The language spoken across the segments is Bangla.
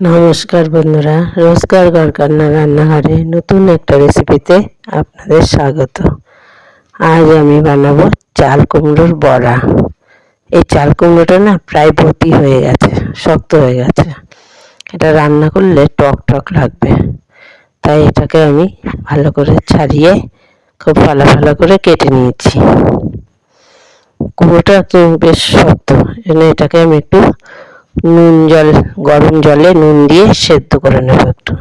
নমস্কার বন্ধুরা রোজকার গড়কান্না রান্নাঘরে নতুন একটা রেসিপিতে আপনাদের স্বাগত। আজ আমি বানাবো চাল কুমড়োর বড়া। এই চাল কুমড়োটা না প্রায় ভর্তি হয়ে গেছে, শক্ত হয়ে গেছে। এটা রান্না করলে টক টক লাগবে। তাই এটাকে আমি ভালো করে ছাড়িয়ে খুব ভালো ভালো করে কেটে নিয়েছি। কুমড়োটা বেশ শক্ত, এনে এটাকে আমি একটু নুন জল, গরম জলে নুন দিয়ে সেদ্ধ করে নেব একটু।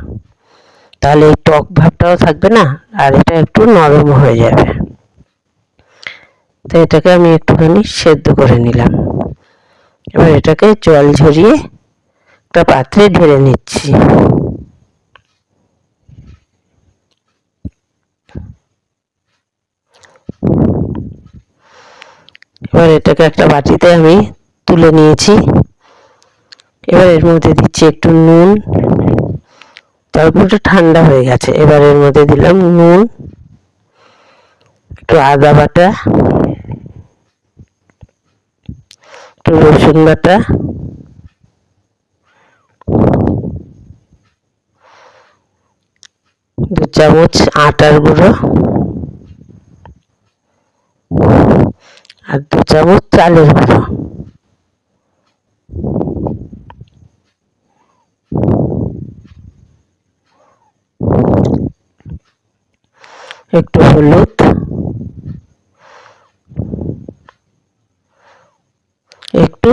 তাহলে এই টক ভাবটাও থাকবে না, আর এটা একটু নরম হয়ে যাবে। তো এটাকে আমি একটুখানি সেদ্ধ করে নিলাম। এবার এটাকে জল ঝরিয়ে একটা পাত্রে ঢেলে নিচ্ছি। এবার এটাকে একটা বাটিতে আমি তুলে নিয়েছি। এবার এর মধ্যে দিচ্ছি একটু নুন। তারপর একটু ঠান্ডা হয়ে গেছে। এবার এর মধ্যে দিলাম নুন, একটু আদা বাটা, একটু রসুন বাটা, দু চামচ আটার গুঁড়ো আর দু চামচ চালের গুঁড়ো। একটু হলুদ। একটু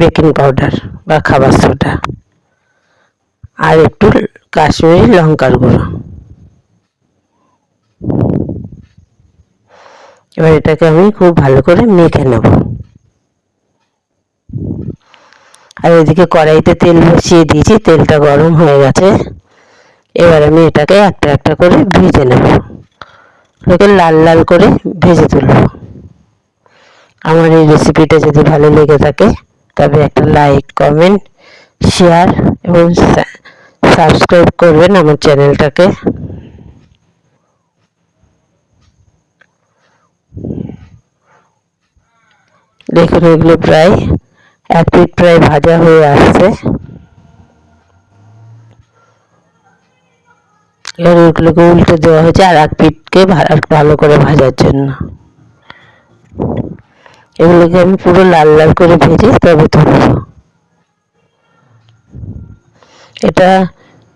বেকিং পাউডার বা খাবার সোডা আর একটু কাশ্মীরি লঙ্কার গুঁড়ো। এবার এটাকে আমি খুব ভালো করে মেখে নেব। আর এদিকে কড়াইতে তেল বসিয়ে দিয়েছি, তেলটা গরম হয়ে গেছে। এবার আমি এটাকে একটা একটা করে ভেজে নেব। এটাকে লাল লাল করে ভেজে তুলব। আমার এই রেসিপিটা যদি ভালো লেগে থাকে, তবে একটা লাইক কমেন্ট শেয়ার এবং সাবস্ক্রাইব করবেন আমার চ্যানেলটাকে দেখুন, এগুলো প্রায় এক পিট প্রায় ভাজা হয়ে আসছে। এবার ওইগুলোকে উল্টে দেওয়া হয়েছে আর এক পিঠকে ভালো করে ভাজার জন্য। এগুলোকে আমি পুরো লাল লাল করে ভেজে তবে তুলব। এটা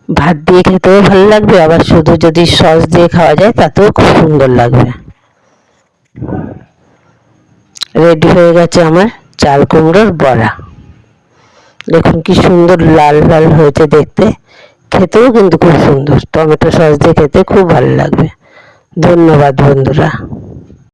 ভাত দিয়ে খেতেও ভালো লাগবে, আবার শুধু যদি সস দিয়ে খাওয়া যায়, তাতেও খুব সুন্দর লাগবে। রেডি হয়ে গেছে আমার চাল কুমড়োর বড়া। দেখুন কি সুন্দর লাল লাল হয়েছে দেখতে। খেতেও কিন্তু খুব সুন্দর। টমেটো সস দিয়ে খেতে খুব ভালো লাগবে। ধন্যবাদ বন্ধুরা।